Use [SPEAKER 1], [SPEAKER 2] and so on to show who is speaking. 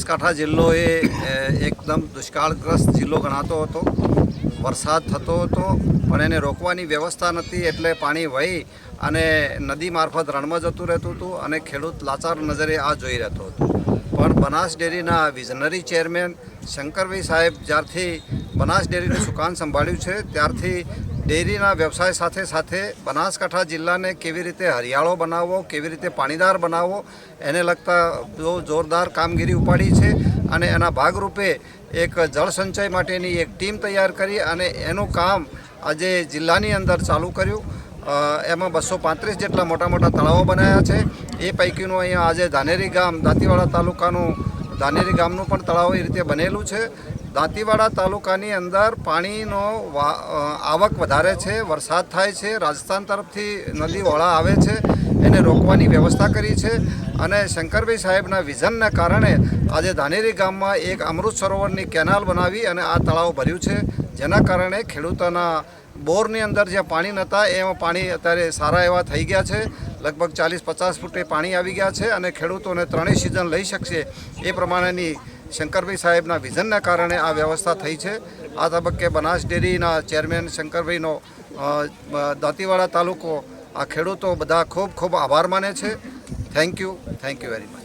[SPEAKER 1] બનાસકાંઠા જિલ્લો એ એકદમ દુષ્કાળગ્રસ્ત જિલ્લો ગણાતો હતો. વરસાદ થતો હતો, પણ એને રોકવાની વ્યવસ્થા નથી એટલે પાણી વહી અને નદી મારફત રણમાં જતું રહેતું હતું અને ખેડૂત લાચાર નજરે આ જોઈ રહેતો હતો. પણ બનાસ ડેરીના વિઝનરી ચેરમેન શંકરભાઈ સાહેબ જ્યારથી બનાસ ડેરીનું સુકાન સંભાળ્યું છે, ત્યારથી ડેરીના વ્યવસાય સાથે સાથે બનાસકાંઠા જિલ્લાને કેવી રીતે હરિયાળો બનાવવો, કેવી રીતે પાણીદાર બનાવવો, એને લગતા બહુ જોરદાર કામગીરી ઉપાડી છે અને એના ભાગરૂપે એક જળસંચય માટેની એક ટીમ તૈયાર કરી અને એનું કામ આજે જિલ્લાની અંદર ચાલુ કર્યું. એમાં બસો પાંત્રીસ જેટલા મોટા મોટા તળાવો બનાવ્યા છે. એ પૈકીનું અહીંયા આજે ધાનેરી ગામ, દાંતીવાડા તાલુકાનું ધાનેરી ગામનું પણ તળાવ એ રીતે બનેલું છે. દાંતીવાડા તાલુકાની અંદર પાણીનો આવક વધારે છે, વરસાદ થાય છે, રાજસ્થાન તરફથી નદી વળા આવે છે, એને રોકવાની વ્યવસ્થા કરી છે અને શંકરભાઈ સાહેબના વિઝનને કારણે આજે ધાનેરી ગામમાં એક અમૃત સરોવરની કેનાલ બનાવી અને આ તળાવ ભર્યું છે. જેના કારણે ખેડૂતોના બોરની અંદર જ્યાં પાણી નહોતા, એમાં પાણી અત્યારે સારા એવા થઈ ગયા છે. લગભગ ચાલીસ પચાસ ફૂટે પાણી આવી ગયા છે અને ખેડૂતોને ત્રણેય સિઝન લઈ શકશે એ પ્રમાણેની શંકરભાઈ સાહેબના વિઝનના કારણે આ વ્યવસ્થા થઈ છે. આ તબક્કે બનાસ ડેરીના ચેરમેન શંકરભાઈનો દાંતીવાડા તાલુકો, આ ખેડૂતો બધા ખૂબ ખૂબ આભાર માને છે. Thank you thank you very much